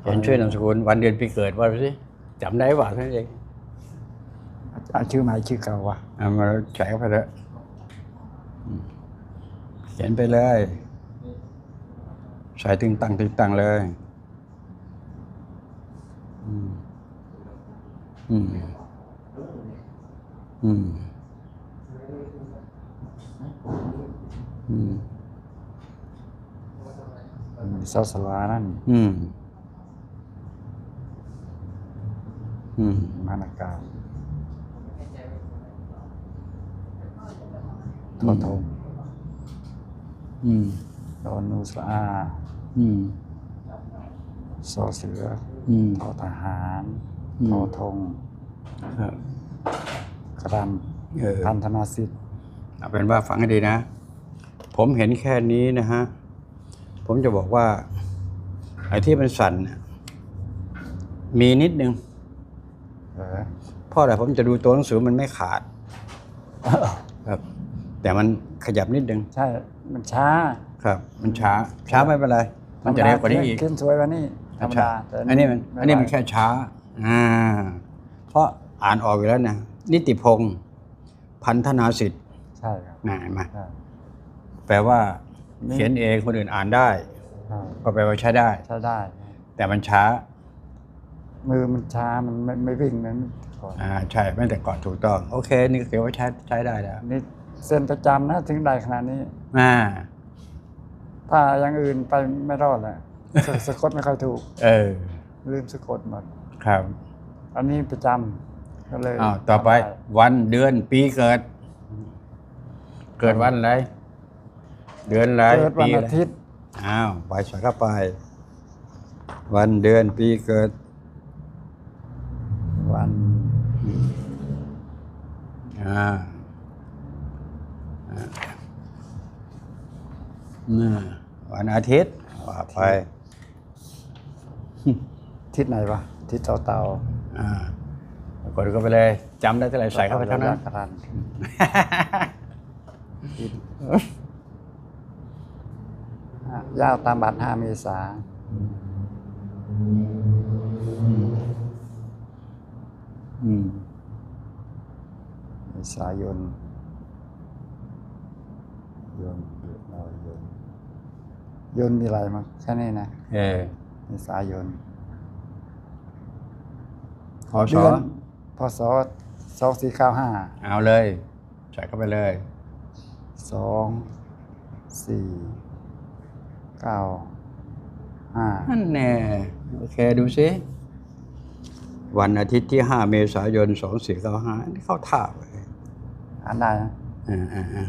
เขียนชื่อนามสกุลวันเดือนปีเกิดว่าไปสิจำได้ป่ะท่านเองเอาชื่อใหม่ชื่อเก่าวะเอามาใส่เข้าไปเลยอืมเขียนไปเลย ใส่ตึงตังตึงตังเลยอืมอืมอืมอืมสอสลานั่นอืม อื มมานากาศทอทงอืมตอนนูสลาอาอืมสอเสืออืมทอทหารอืมทอทงครับกระดันเออพันธนาสิทธิ์เอาเป็นว่าฟังให้ดีนะ ผมเห็นแค่นี้นะฮะ ผมจะบอกว่า ไอ้ที่มันสั่นน่ะมีนิดนึงเออ เพราะอะไรผมจะดูตัวหนังสือมันไม่ขาดครับ แต่มันขยับนิดนึงใช่ มันช้า ครับ มันช้า ช้าไม่เป็นไร มันจะเร็วกว่านี้อีกขึ้นสวยกว่านี้ธรรมช้าดาแต่อันนี้มันไอันนี้มันไหวแค่ช้า อ่า เพราะอ่านออกอยู่แล้วนะนิติพงศ์พันธนาสิทธิ์ใช่ครับน่าเห็นไหมใช่แปลว่านี่เขียนเองคนอื่นอ่านได้ใช่ก็แปลว่าใช้ได้ใช้ได้ แต่มันช้า มือมันช้ามันไม่ไม่วิ่งเหมือน ก่อนอ่าใช่ไม่แต่ก่อนถูกต้อง โอเค นี่ก็ถือว่าใช้ใช้ได้แล้วนี่เส้นประจำนะถึงได้ขนาดนี้อ่าถ้าอย่างอื่นไปไม่รอดแหละสสะกดไม่ค่อยถูก เออ ลืมสะกดหมดครับ อันนี้ประจำก็เลยอ้าวต่อไปทำด้วันเดือนปีเกิด เกิดวันอะไรเดือนอะไรเกิดวันปีอาอะไรทิตย์อ้าวไปใส่เข้าไป วันเดือนปีเกิด วัน อ่าอ่าน่ะวัน อาทิตย์ว่าไปทิศไหนวะทิศเตาเตาอ่ากดเข้าไปเลยจำได้เท่าไหร่ใส่เข้าไปเท่านั้นกระดันอะยาวตามบัตรห้าเมษาอืมเมษายนยนเรายน ยนมีอะไรมั้งแค่นี้นะ เออเมษายนขอสเดืออนพศสองสี่เก้าห้าเอาเลยใส่เข้าไปเลย สองสี่เก้าห้านั่นแน่โอเคดูสิ วันอาทิตย์ที่ 5 เมษายน 2495นี่เข้าท่าเลยอ่านได้นะอ่าอ่าอ่า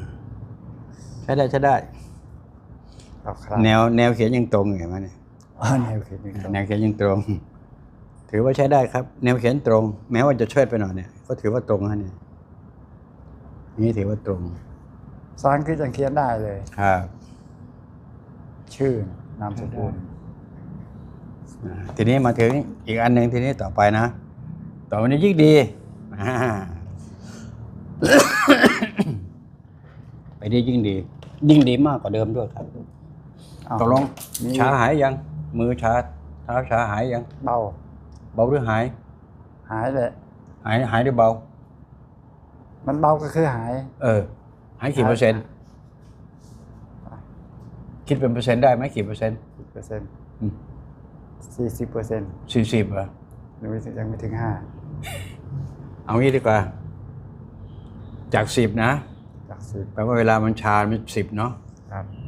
ใช้ได้ ใช้ได้ครับครับ แนวแนวเขียนยังตรงเห็นไหมเนี่ยอ่าแนวเขียนนี่ครับแนวเขียนยังตรง ถือว่าใช้ได้ครับ แนวเขียนตรง แม้ว่าจะเชิดไปหน่อยเนี่ย ก็ถือว่าตรงนะเนี่ยอย่างนี้ถือว่าตรงภาษาอังกฤษยังเขียนได้เลย ครับ ชื่อนามสกุลอ่าทีนี้มาถึงอีกอันหนึ่งทีนี้ต่อไปนะ ต่อไปนี้ยิ่งดีอ่าไปได้ยิ่งดี ยิ่งดีมากกว่าเดิมด้วยครับอ้าว ตกลงมีชาหายยัง มือชาเท้าชาหายยัง เบา เบาหรือหาย หายเลยหายหายหรือเบา มันเบาก็คือหาย เออ หายกี่เปอร์เซ็นต์คิดเป็นเปอร์เซ็นต์ได้ไหมกี่เปอร์เซ็นต์สิบเปอร์เซ็นต์สี่สิบเปอร์เซ็นต์สี่สิบเหรอยังไม่ถึงยังไม่ถึงห้าเอางี้ดีกว่า จากสิบนะ จากสิบแปลว่าเวลามันชามันสิบเนาะครับไ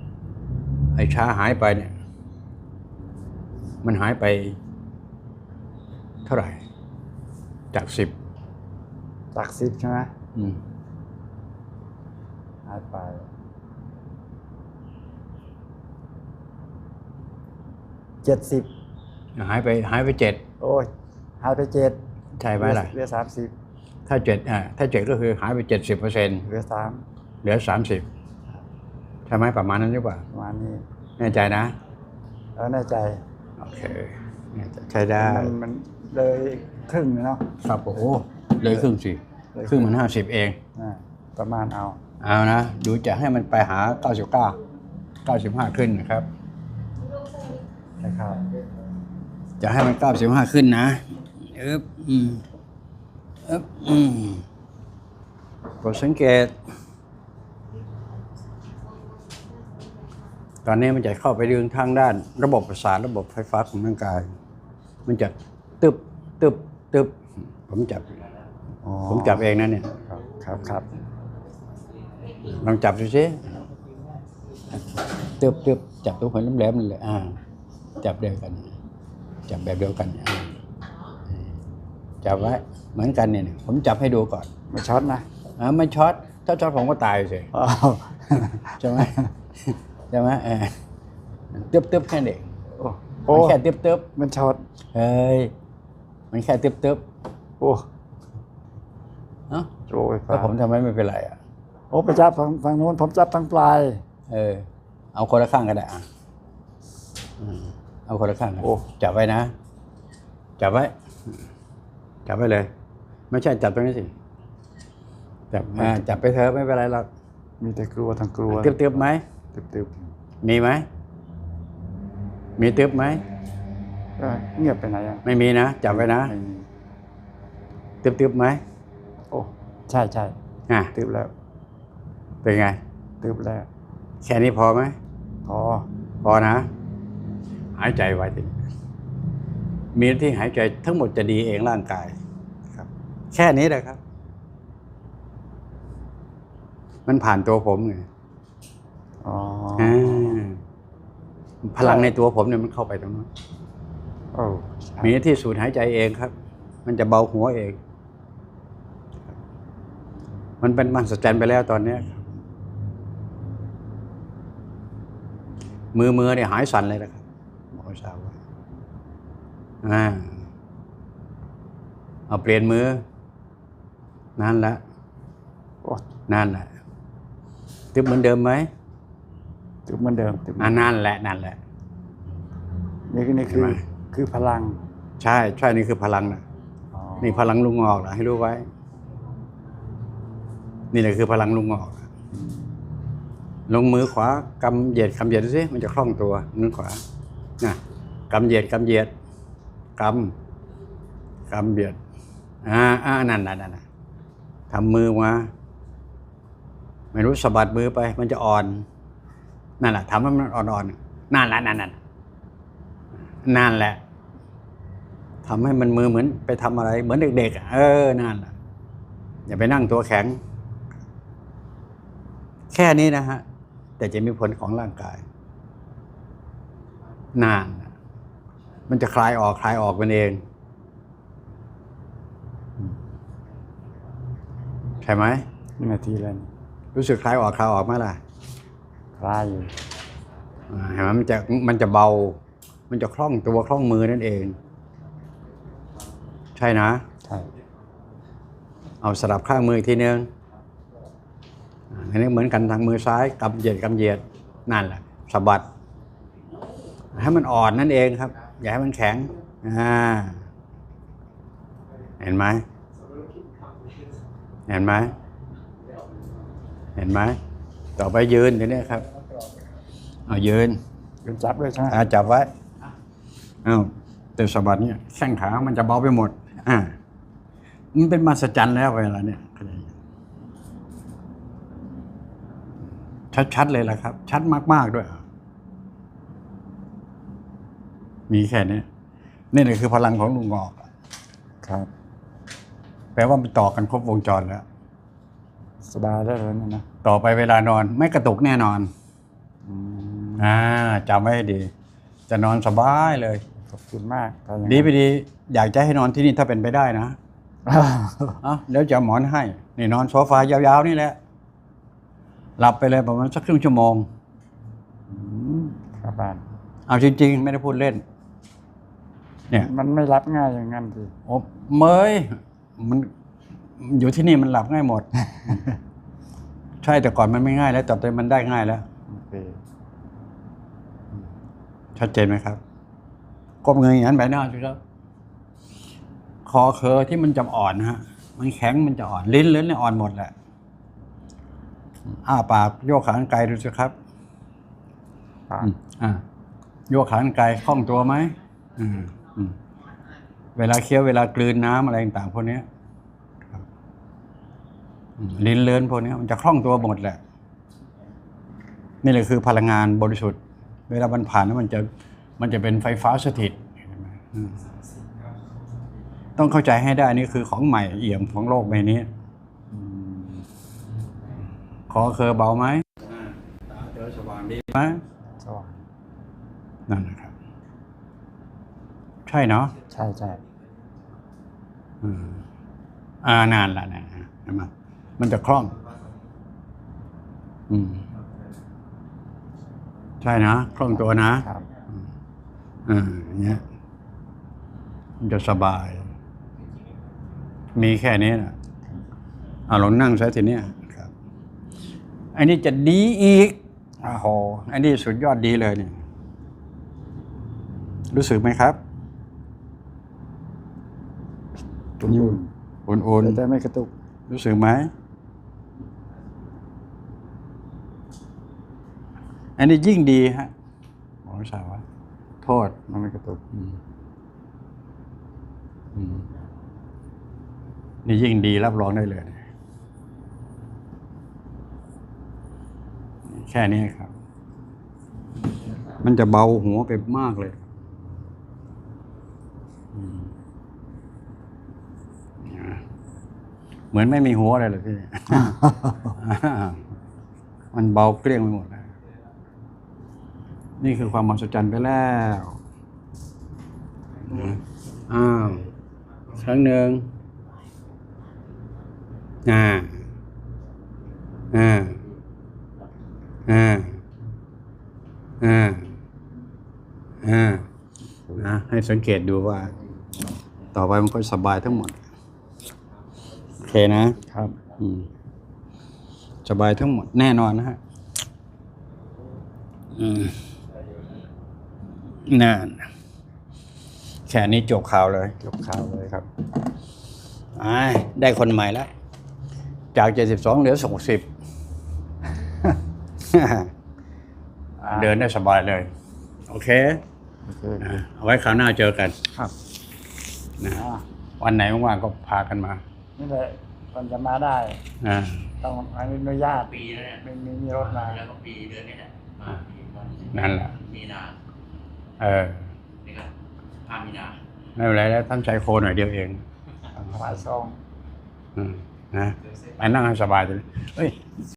อ้ชาหายไปเนี่ย มันหายไป เท่าไหร่ จากสิบจากสิบใช่ไหมอืมหายไปเจ็ดสิบหายไป หายไปเจ็ดโอ้ยหายไปเจ็ดใช่ไหมล่ะเหลือสามสิบถ้าเจ็ดอ่าถ้าเจ็ดก็คือหายไปเจ็ดสิบเปอร์เซ็นต์เหลือสามเหลือสามสิบใช่ไหมประมาณนั้นหรือเปล่าประมาณนี้ แน่ใจนะแล้วแน่ใจโอเคแน่ใจใช้ได้มันมันเลยครึ่งเลยเนาะครับโอ้โหเลยครึ่งสิเลยคครึ่รึ่งงมันห้าสิบเองอ่าประมาณเอาเอานะดูจะให้มันไปหาเก้าสิบเก้าเก้าสิบห้าขึ้นนะครับนะครับจะให้มันเก้าสิบห้าขึ้นนะเอ๊บอืมเอ๊บอืมกดสังเกต ตอนนี้มันจะเข้าไปดึงทางด้าน ระบบประสาทระบบไฟฟ้าของร่างกาย มันจะตึบตึบตึบผมจับ อ๋อผมจับเองนะเนี่ยครับครับครับลองจับดูสิตึบตึบจับตรงหัวแหลมๆนั่นเลยอ่า จับเดียวกัน จับแบบเดียวกันอ่าจับไว้เหมือนกันเนี่ย ผมจับให้ดูก่อนไม่ช็อตนะอ่าไม่ช็อตถ้าช็อตผมก็ตายสิอ้าวใช่ไหม ใช่ไหมเออตึบตึบแค่เด็กโอ้โอ้มันแค่ตึบตึบมันช็อตเฮ้ยมันแค่ตึบตึบโอ้เอ้าโอ้ยแล้วผมทำไมไม่เป็นไรอะโอ้ไปจับทางทางโน้นผมจับทางปลาย เออ เอาคนละข้างก็ได้อะอืมเอาคนละข้างกันโอ้จับไว้นะ จับไว้ จับไว้เลย ไม่ใช่จับตรงนี้สิ จับอ่าจับไปเถอะไม่เป็นไรหรอก มีแต่กลัวทางกลัวตึบตึบไหม ตึบตึบมีไหม มีตึบไหมเออเงียบไปไหนอะไม่มีนะจับไว้นะ ไม่มีตึบตึบไหมโอ้ใช่ใช่อะตึบแล้วเป็นไง ตึบแล้ว แค่นี้พอไหมพอพอนะ หายใจไว้ทีนี้มีหน้าที่หายใจทั้งหมดจะดีเองร่างกายครับ แค่นี้แหละครับ มันผ่านตัวผมไง อ๋ออ่าพลังในตัวผมเนี่ยมันเข้าไปตรงนั้นโอ้ใช่มีหน้าที่สูดหายใจเองครับ มันจะเบาหัวเอง มันเป็นมหัศจรรย์ไปแล้วตอนเนี้ยครับมือมือเนี่ยหายสั่นเลยนะครับบอกให้ทราบว่าอ่าเอาเปลี่ยนมือ นั่นแหละโอ้นั่นแหละตึบเหมือนเดิมไหม ตึบเหมือนเดิมตึบอ่านั่นแหละนั่นแหละ นี่คือนี่คือเห็นไหม คือพลังใช่ใช่นี่คือพลังนะอ๋อนี่พลังลุงงอกนะให้รู้ไว้ นี่แหละคือพลังลุงงอก ลงมือขวากำเหยียดกำเหยียดดูสิมันจะคล่องตัวมือขวานะกำเหยียดกำเหยียดกำกำเหยียดอ่าอ่านั่นนั่นนั่นน่ะทำมือมาไม่รู้สะบัดมือไป มันจะอ่อน นั่นแหละทำให้มันอ่อนๆนั่นแหละนั่นนั่นนั่นแหละทำให้มันมือเหมือนไปทำอะไร เหมือนเด็กๆเออนั่นแหละอย่าไปนั่งตัวแข็ง แค่นี้นะฮะ แต่จะมีผลของร่างกาย นาน มันจะคลายออกคลายออกมันเอง ใช่ไหมนาทีแล้วนี่รู้สึกคลายออกคลายออกไหมล่ะ คลายอยู่อ่าเห็นไหมมันจะมันจะเบา มันจะคล่องตัวคล่องมือนั่นเอง ใช่นะ ใช่ เอาสลับข้างมืออีกทีนึงอ่าอันนี้เหมือนกันทางมือซ้ายกำเหยียดกำเหยียดนั่นแหละสะบัด ให้มันอ่อนนั่นเองครับ อย่าให้มันแข็งอ่าเห็นไหมเห็นไหมเห็นไหม ต่อไปยืนเดี๋ยวนี้ครับ เอายืนโดนจับด้วยใช่ไหมอาจับไว้อ้าวแต่สะบัดเนี่ยแข้งขา มันจะเบาไปหมด อ่า มันเป็นมหัศจรรย์แล้วเวลาเนี่ยเข้าใจยังชัดๆเลยล่ะครับ ชัดมาก ๆด้วย มีแค่นี้นี่แหละคือพลังของลุงงอกครับ แปลว่ามันต่อกันครบวงจรแล้ว สบายได้เลยนี่นะต่อไปเวลานอนไม่กระตุกแน่นอนอืมอ่าจำไว้ให้ดี จะนอนสบายเลย ขอบคุณมากถ้าอย่างนั้นดีไปดี อยากจะให้นอนที่นี่ถ้าเป็นไปได้นะ เอะเดี๋ยวจะเอาหมอนให้ นี่นอนโซฟายาวๆนี่แหละ หลับไปเลยประมาณสักครึ่งชั่วโมงอืมครับบ้านเอาจริง ๆ ไม่ได้พูดเล่น เนี่ย มันไม่รับง่ายอย่างนั้นสิ โอ้เมยมัน อยู่ที่นี่มันหลับง่ายหมด ใช่แต่ก่อนมันไม่ง่ายแล้วต่อไปมันได้ง่ายแล้วโอเคชัดเจนไหมครับก้มเงยอย่างนั้นใบหน้าสิครับคอเคอที่มันจะอ่อนนะฮะ มันแข็งมันจะอ่อนลิ้นลิ้นเนี่ยอ่อนหมดแหละอ้าปากโยกขากรรไกลดูสิครับปากอืมอ่าโยกขากรรไกลคล่องตัวไหมอืมอืมเวลาเคี้ยวเวลากลืนน้ำอะไรต่างๆพวกเนี้ยครับอืม ลิ้นเลื้อนพวกเนี้ยมันจะคล่องตัวหมดแหละ นี่แหละคือพลังงานบริสุทธิ์ เวลามันผ่านแล้วมันจะมันจะเป็นไฟฟ้าสถิตเห็นไหมอืมต้องเข้าใจให้ได้นี่คือของใหม่เอี่ยมของโลกใบนี้คอเคอเบาไหมตาเจอสว่างดีไหมสว่างนั่นนะครับ ใช่เนาะใช่ใช่อืมอ่านานละนะเห็นไหม มันจะคล่อง อืม ใช่นะคล่องตัวนะครับอ่าอย่างเงี้ยมันจะสบาย มีแค่นี้นะเอาลองนั่งซะทีเนี้ยครับ อันนี้จะดีอีกโอ้โหอันนี้สุดยอดดีเลยเนี่ยรู้สึกไหมครับตุนอุ่นแต่แต่ไม่กระตุกๆรู้สึกไหม อันนี้ยิ่งดีฮะหมอสาวะโทษมันไม่กระตุกอืมอืมนี่ยิ่งดีรับรองได้เลยเนี่ยแค่นี้ครับ มันจะเบาหัวไปมากเลยอืมนะเหมือนไม่มีหัวอะไรเลยพี่ มันเบาเกลี้ยงไปหมดเลย นี่คือความมหัศจรรย์ไปแล้วนะอ้าวครั้งหนึ่งอ่าอ่าอ่าอ่าอ่านะให้สังเกตดูว่า ต่อไปมันก็สบายทั้งหมด โอเคนะครับ อืมสบายทั้งหมดแน่นอนนะฮะอืม นั่นแค่นี้จบข่าวเลยยกข่าวเลยครับอ้ายได้คนใหม่แล้ว จากเจ็ดสิบสองเหลือสองสิบเดินได้สบายเลย โอเคโอเคนะเอาไว้คราวหน้าเจอกันครับนะอ่าวันไหนว่างๆก็พากันมานี่แหละมันจะมาได้อ่าต้องอนุญาตปีแล้วเนี่ยไม่มีมีรถมาแล้วก็ปีเดือนนี้แหละมาปีวันที่นั่นแหละมีนา เออนี่ก็ห้ามีนาไม่เป็นไรแล้วท่านใจโคหน่อยเดียวเองฝ่ายซองอืมนะไปนั่งให้สบายเลยเอ้ย